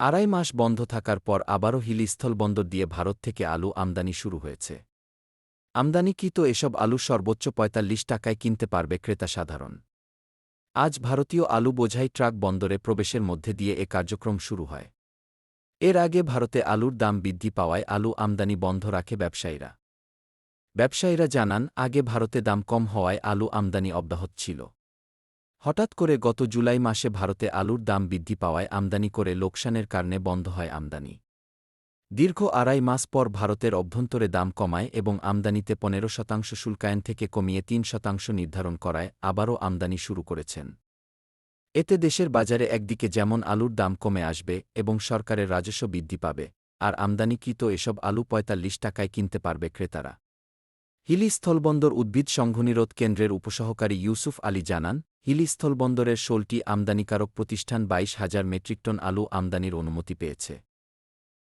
আড়াই মাস বন্ধ থাকার পর আবারও হিলিস্থল বন্দর দিয়ে ভারত থেকে আলু আমদানি শুরু হয়েছে। আমদানিকৃত এসব আলু সর্বোচ্চ পঁয়তাল্লিশ টাকায় কিনতে পারবে ক্রেতা সাধারণ। আজ ভারতীয় আলু বোঝাই ট্রাক বন্দরে প্রবেশের মধ্যে দিয়ে এ কার্যক্রম শুরু হয়। এর আগে ভারতে আলুর দাম বৃদ্ধি পাওয়ায় আলু আমদানি বন্ধ রাখে ব্যবসায়ীরা। ব্যবসায়ীরা জানান, আগে ভারতে দাম কম হওয়ায় আলু আমদানি অব্যাহত ছিল। হঠাৎ করে গত জুলাই মাসে ভারতে আলুর দাম বৃদ্ধি পাওয়ায় আমদানি করে লোকসানের কারণে বন্ধ হয় আমদানি। দীর্ঘ আড়াই মাস পর ভারতের অভ্যন্তরে দাম কমায় এবং আমদানিতে পনেরো শতাংশ শুল্কায়ন থেকে কমিয়ে তিন শতাংশ নির্ধারণ করায় আবারও আমদানি শুরু করেছেন। এতে দেশের বাজারে একদিকে যেমন আলুর দাম কমে আসবে এবং সরকারের রাজস্ব বৃদ্ধি পাবে, আর আমদানিকৃত এসব আলু পঁয়তাল্লিশ টাকায় কিনতে পারবে ক্রেতারা। হিলি স্থলবন্দর উদ্ভিদ সংঘনিরোধ কেন্দ্রের উপসহকারী ইউসুফ আলী জানান হিলি বন্দরের ষোলটি আমদানিকারক প্রতিষ্ঠান বাইশ হাজার মেট্রিক টন আলু আমদানির অনুমতি পেয়েছে।